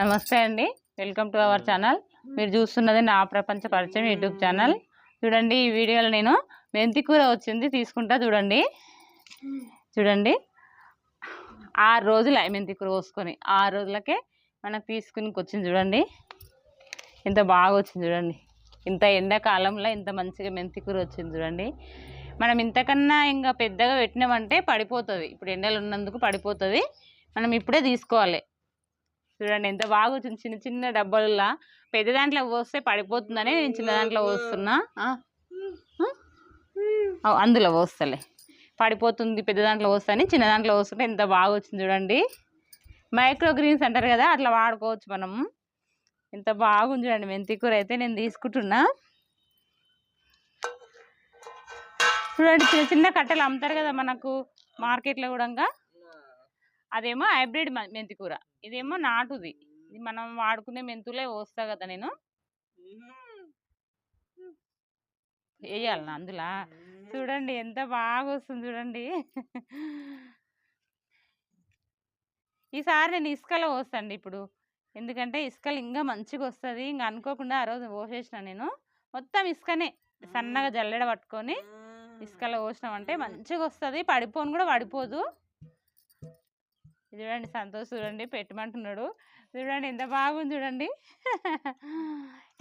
నమస్తే అండి. Welcome to our channel. మీరు చూస్తున్నది నా ప్రపంచ పరిచయం యూట్యూబ్ ఛానల్. చూడండి ఈ వీడియోలో నేను మెంతి కూర వచ్చింది తీసుకుంటా చూడండి. చూడండి. ఆరు రోజులు మెంతి కూర పోసుకొని ఆరు రోజులకే మనకు తీసుకుని వచ్చింది చూడండి. ఇంత బాగా వచ్చింది చూడండి. ఇంత ఎండాకాలంలో ఇంత మంచిగా మెంతి కూర వచ్చింది చూడండి. మనం ఇంతకన్నా ఇంకా పెద్దగా పెట్టినామంటే పడిపోతుంది. ఇప్పుడు ఎండలు ఉన్నందుకు పడిపోతుంది. మనం ఇప్పుడే తీసుకోవాలి. చూడండి ఎంత బాగా వచ్చింది. చిన్న చిన్న డబ్బాలలో పెద్ద దాంట్లో పోస్తే పడిపోతుందని నేను చిన్న దాంట్లో పోస్తున్నా. అందులో పోస్తలే. పడిపోతుంది పెద్ద దాంట్లో పోస్తాని చిన్న దాంట్లో పోస్తుంటే ఎంత బాగా వచ్చింది చూడండి. మైక్రో గ్రీన్స్ అంటారు కదా అట్లా వాడుకోవచ్చు మనం. ఎంత బాగుంది చూడండి మెంతి కూర అయితే నేను తీసుకుంటున్నా. చూడండి చిన్న చిన్న కట్టెలు అమ్ముతారు కదా మనకు మార్కెట్లో కూడా అదేమో హైబ్రిడ్ మెంతి కూర. ఇదేమో నాటుది. ఇది మనం వాడుకునే మెంతులే పోస్తా కదా నేను. వేయాలి అందులో? చూడండి ఎంత బాగా వస్తుంది చూడండి. ఈసారి నేను ఇసుకలో పోస్తాండి ఇప్పుడు. ఎందుకంటే ఇసుకలు ఇంకా మంచిగా వస్తుంది. ఇంకా అనుకోకుండా ఆ రోజు పోసేసిన నేను. మొత్తం ఇసుకనే. సన్నగా జల్లెడ పట్టుకొని ఇసుకలో పోసినామంటే మంచిగా వస్తుంది. పడిపోను కూడా పడిపోదు. చూడండి సంతోష్ చూడండి పెట్టమంటున్నాడు. చూడండి ఎంత బాగుంది చూడండి.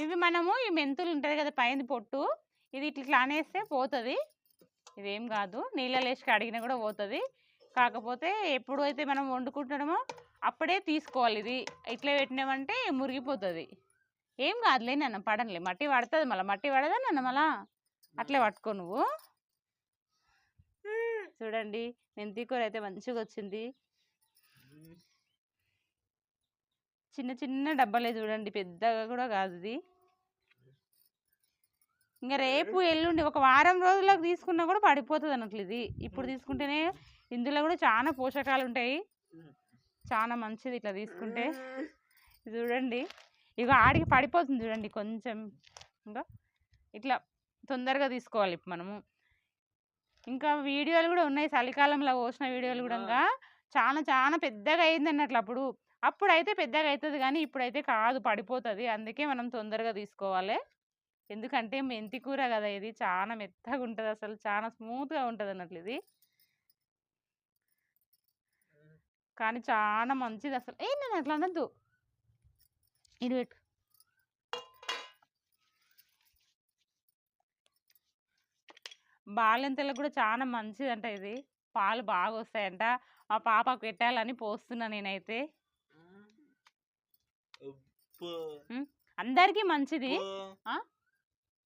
ఇవి మనము ఈ మెంతులు ఉంటుంది కదా పైన పొట్టు ఇది ఇట్లా అనేస్తే పోతుంది. ఇదేం కాదు నీళ్ళలో వేసి కడిగినా కూడా పోతుంది. కాకపోతే ఎప్పుడు అయితే మనం వండుకుంటున్నామో అప్పుడే తీసుకోవాలి ఇది. ఇట్లా పెట్టినామంటే మురిగిపోతుంది. ఏం కాదులే నన్ను పడనులే. మట్టి పడుతుంది మళ్ళీ. మట్టి పడదా నన్ను మళ్ళా? అట్లే పట్టుకో నువ్వు. చూడండి మెంతి కూర అయితే మంచిగా వచ్చింది. చిన్న చిన్న డబ్బాలే చూడండి పెద్దగా కూడా కాదు ఇది. ఇంకా రేపు ఎల్లుండి ఒక వారం రోజులకు తీసుకున్నా కూడా పడిపోతుంది అన్నట్లు ఇది. ఇప్పుడు తీసుకుంటేనే ఇందులో కూడా చాలా పోషకాలు ఉంటాయి. చాలా మంచిది ఇట్లా తీసుకుంటే. చూడండి. ఇక ఆడికి పడిపోతుంది చూడండి కొంచెం. ఇంకా ఇట్లా తొందరగా తీసుకోవాలి మనము. ఇంకా వీడియోలు కూడా ఉన్నాయి. చలికాలంలో పోసిన వీడియోలు కూడా ఇంకా చాలా చాలా పెద్దగా అయింది అన్నట్లు అప్పుడు. అప్పుడైతే పెద్దగా అవుతుంది కానీ ఇప్పుడైతే కాదు పడిపోతుంది. అందుకే మనం తొందరగా తీసుకోవాలి. ఎందుకంటే మెంతి కూర కదా ఇది. చాలా మెత్తగా ఉంటుంది అసలు. చాలా స్మూత్గా ఉంటుంది అన్నట్లు ఇది. కానీ చాలా మంచిది అసలు. ఏ నేను అట్లా అనద్దు. ఇది పెట్టు. బాలింతలకు కూడా చాలా మంచిదంట ఇది. పాలు బాగా వస్తాయంట మా పాపకు పెట్టాలని పోస్తున్నా నేనైతే. అందరికీ మంచిది. ఆ?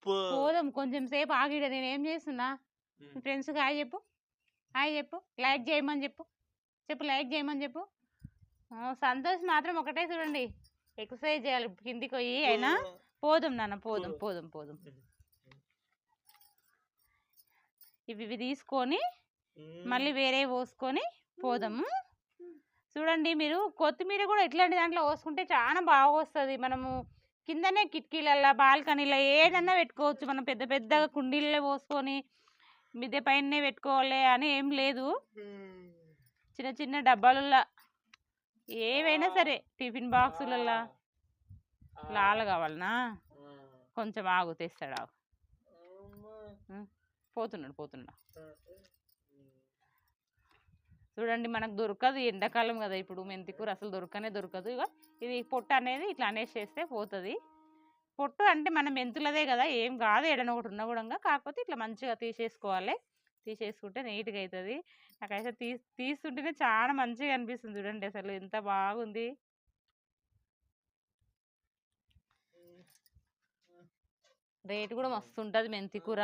పోదాం కొంచెం సేపు ఆగిడ. నేను ఏం చేస్తున్నా? మీ ఫ్రెండ్స్కి హాయ్ చెప్పు. హాయ్ చెప్పు. లైక్ చేయమని చెప్పు. చెప్పు లైక్ చేయమని చెప్పు. ఆ, సంతోష్ మాత్రం ఒకటే చూడండి. ఎక్సర్సైజ్ చేయాలి. కిందికి పోయి అయినా పోదాం నాన్న పోదాం పోదాం. పోదాం ఇవి ఇవి తీసుకొని మళ్ళీ వేరే పోసుకొని పోదాము. చూడండి మీరు కొత్తిమీర కూడా ఇట్లాంటి దాంట్లో పోసుకుంటే చాలా బాగా వస్తుంది. మనము కిందనే కిటికీలల్లో బాల్కనీలో ఏదన్నా పెట్టుకోవచ్చు. మనం పెద్ద పెద్దగా కుండీల్లో పోసుకొని మిద్దె పైనే పెట్టుకోవాలి అని ఏం లేదు. చిన్న చిన్న డబ్బాలలో ఏవైనా సరే టిఫిన్ బాక్సులలో లాల కావాలనా? కొంచెం ఆగు తెస్తాడు ఆగు. పోతున్నాడు పోతున్నాడు. చూడండి మనకు దొరకదు ఎండాకాలం కదా ఇప్పుడు మెంతికూర అసలు దొరకనే దొరకదు. ఇక ఇది పొట్టు అనేది ఇట్లా అనేసి చేస్తే పోతుంది. పొట్టు అంటే మన మెంతులదే కదా ఏం కాదు. ఏడన ఒకటి ఉన్న కూడా కాకపోతే ఇట్లా మంచిగా తీసేసుకోవాలి. తీసేసుకుంటే నీట్గా అవుతుంది నాకైతే తీ తీస్తుంటేనే చాలా మంచిగా అనిపిస్తుంది చూడండి అసలు ఎంత బాగుంది. రేటు కూడా మస్తు ఉంటుంది మెంతికూర.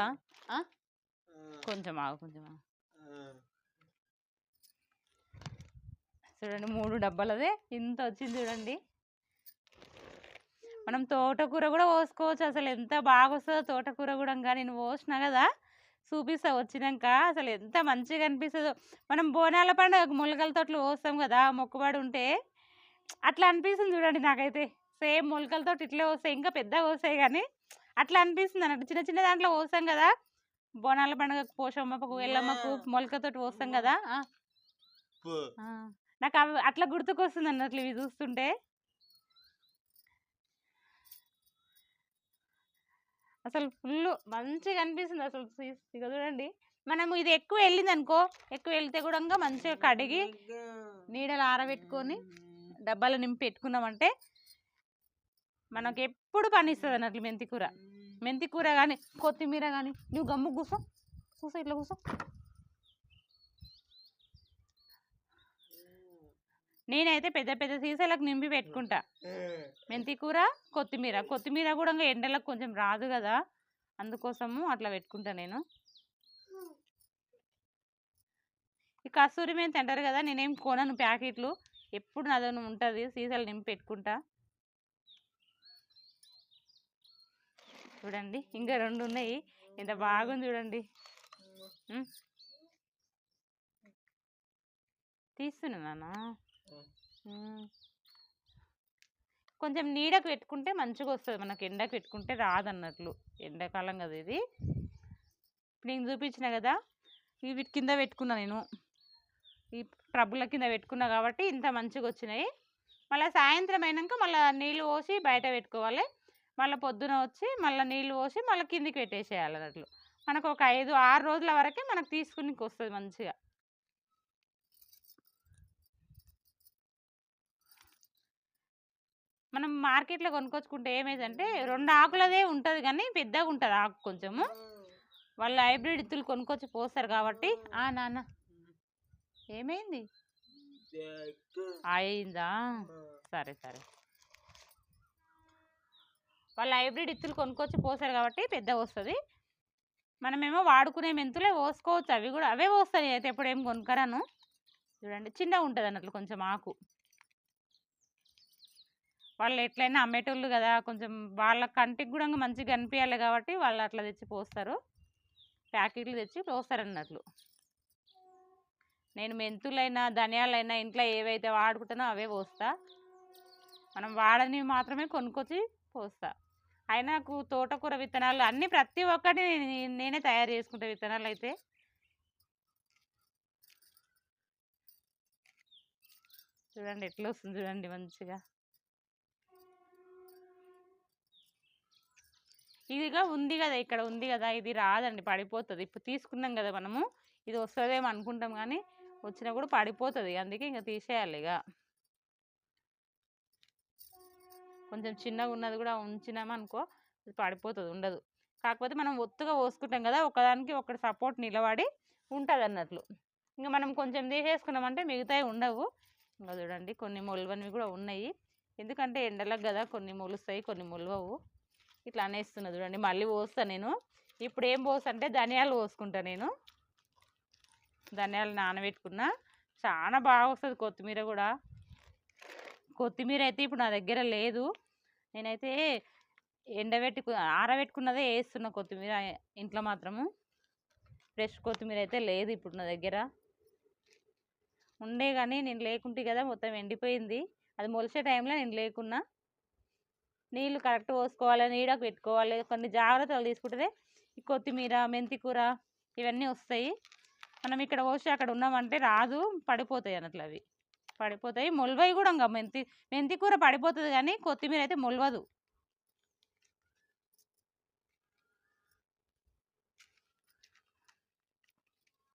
కొంచెం ఆగు కొంచెం ఆగు. చూడండి మూడు డబ్బాలదే. ఇంత వచ్చింది చూడండి. మనం తోటకూర కూడా పోసుకోవచ్చు. అసలు ఎంత బాగా వస్తుందో తోటకూర కూడా ఇంకా నేను పోసిన కదా. చూపిస్తా వచ్చినాక. అసలు ఎంత మంచిగా అనిపిస్తుందో. మనం బోనాల పండుగ మొలకల తోటలు పోస్తాం కదా మొక్కుబడి ఉంటే. అట్లా అనిపిస్తుంది చూడండి నాకైతే. సేమ్ మొలకలతో ఇట్లే వస్తాయి ఇంకా పెద్దగా వస్తాయి కానీ అట్లా అనిపిస్తుంది అన్నట్టు. చిన్న చిన్న దాంట్లో పోస్తాం కదా. బోనాల పండుగ పోషమ్మకు వెళ్ళమ్మకు మొలకతోటి పోస్తాం కదా! నాకు అవి అట్లా గుర్తుకొస్తుంది అన్నట్లు ఇవి చూస్తుంటే. అసలు ఫుల్ మంచిగా అనిపిస్తుంది అసలు చూడండి. మనం ఇది ఎక్కువ వెళ్ళింది అనుకో ఎక్కువ వెళ్తే కూడా మంచిగా కడిగి నీడలు ఆరబెట్టుకొని డబ్బాలు నింపి పెట్టుకున్నామంటే మనకు ఎప్పుడు పనిస్తుంది అన్నట్లు మెంతికూర. మెంతి కూర కానీ కొత్తిమీర కానీ నువ్వు గమ్ము కూసో కూసో ఇట్లా కూసో నేనైతే పెద్ద పెద్ద సీసాలకు నింపి పెట్టుకుంటా. మెంతి కూర కొత్తిమీర. కొత్తిమీర కూడా ఎండలకు కొంచెం రాదు కదా అందుకోసము అట్లా పెట్టుకుంటా నేను. ఈ కస్తూరి మెంతి అంటారు కదా నేనేం కొనను ప్యాకెట్లు. ఎప్పుడు నాదోని ఉంటుంది సీసాలు నింపి పెట్టుకుంటా. చూడండి. ఇంకా రెండు ఉన్నాయి. ఎంత బాగుంది చూడండి. ఉమ్. తీస్తున్నా నాన్న. కొంచెం నీడకు పెట్టుకుంటే మంచిగా వస్తుంది. మనకు ఎండకు పెట్టుకుంటే రాదన్నట్లు. ఎండాకాలం కదా ఇది. ఇప్పుడు నేను చూపించిన కదా. ఇవి వీటి కింద పెట్టుకున్నా నేను. ఈ ట్రబ్బుల కింద పెట్టుకున్నా కాబట్టి ఇంత మంచిగా వచ్చినాయి. మళ్ళీ సాయంత్రం అయినాక మళ్ళీ నీళ్ళు పోసి బయట పెట్టుకోవాలి. మళ్ళీ పొద్దున వచ్చి మళ్ళీ నీళ్ళు పోసి మళ్ళీ కిందికి పెట్టేసేయాలి అన్నట్లు మనకు ఒక ఐదు ఆరు రోజుల వరకే మనకు తీసుకునికి వస్తుంది మంచిగా. మనం మార్కెట్లో కొనుక్కొచ్చుకుంటే ఏమైందంటే రెండు ఆకులదే ఉంటుంది కానీ పెద్దగా ఉంటుంది ఆకు కొంచెము. వాళ్ళు హైబ్రిడ్ ఇత్తులు కొనుక్కొచ్చి పోస్తారు కాబట్టి. ఆ నాన్న. ఏమైంది? అయిందా? సరే సరే. వాళ్ళు హైబ్రిడ్ ఇత్తులు కొనుక్కొచ్చి పోసారు కాబట్టి పెద్ద వస్తుంది. మనమేమో వాడుకునే మెంతులే పోసుకోవచ్చు అవి కూడా అవే పోస్తాయి. అయితే ఎప్పుడు ఏం కొనుక్కరాను? చూడండి చిన్నగా ఉంటుంది అన్నట్లు కొంచెం ఆకు. వాళ్ళు ఎట్లయినా అమ్మేటోళ్ళు కదా కొంచెం వాళ్ళ కంటికి కూడా మంచిగా కనిపించాలి కాబట్టి వాళ్ళు అట్లా తెచ్చి పోస్తారు. ప్యాకెట్లు తెచ్చి పోస్తారు అన్నట్లు. నేను మెంతులైనా ధనియాలైనా ఇంట్లో ఏవైతే వాడుకుంటానో అవే పోస్తా. మనం వాడని మాత్రమే కొనుక్కొచ్చి పోస్తా. అయినా నాకు తోటకూర విత్తనాలు అన్నీ ప్రతి ఒక్కటి నేనే తయారు చేసుకుంటా విత్తనాలు అయితే. చూడండి ఎట్లా వస్తుంది చూడండి మంచిగా. ఇదిగా ఉంది కదా ఇక్కడ ఉంది కదా ఇది రాదండి పడిపోతుంది. ఇప్పుడు తీసుకున్నాం కదా మనము ఇది వస్తుందేమో అనుకుంటాం కానీ వచ్చినా కూడా పడిపోతుంది. అందుకే ఇంకా తీసేయాలి ఇక. కొంచెం చిన్నగా ఉన్నది కూడా ఉంచినామనుకో అది పడిపోతుంది ఉండదు. కాకపోతే మనం ఒత్తుగా పోసుకుంటాం కదా ఒకదానికి ఒకటి సపోర్ట్ నిలబడి ఉంటుంది అన్నట్లు. ఇంకా మనం కొంచెం తీసేసుకున్నామంటే మిగతావి ఉండవు. ఇంకా చూడండి కొన్ని మొలవనివి కూడా ఉన్నాయి. ఎందుకంటే ఎండలకు కదా కొన్ని మొలుస్తాయి కొన్ని మొలవవు. ఇట్లా అనేస్తున్నా చూడండి. మళ్ళీ పోస్తా నేను. ఇప్పుడు ఏం పోస్తా అంటే ధనియాలు పోసుకుంటా నేను. ధనియాలు నానబెట్టుకున్నా. చాలా బాగా వస్తుంది కొత్తిమీర కూడా. కొత్తిమీర అయితే ఇప్పుడు నా దగ్గర లేదు. నేనైతే ఎండబెట్టుకు ఆరబెట్టుకున్నదే వేస్తున్నా కొత్తిమీర ఇంట్లో మాత్రము. ఫ్రెష్ కొత్తిమీర అయితే లేదు ఇప్పుడు నా దగ్గర. ఉండే కానీ నేను లేకుంటే కదా మొత్తం ఎండిపోయింది. అది మొలిసే టైంలో నేను లేకున్నా. నీళ్ళు కరెక్ట్ పోసుకోవాలి నీడకు పెట్టుకోవాలి కొన్ని జాగ్రత్తలు తీసుకుంటే ఈ కొత్తిమీర మెంతికూర ఇవన్నీ వస్తాయి. మనం ఇక్కడ పోసి అక్కడ ఉన్నామంటే రాదు పడిపోతాయి అన్నట్లు అవి. పడిపోతాయి. మొలవై కూడా ఇంకా మెంతి మెంతి కూర పడిపోతుంది కానీ కొత్తిమీర అయితే మొలవదు.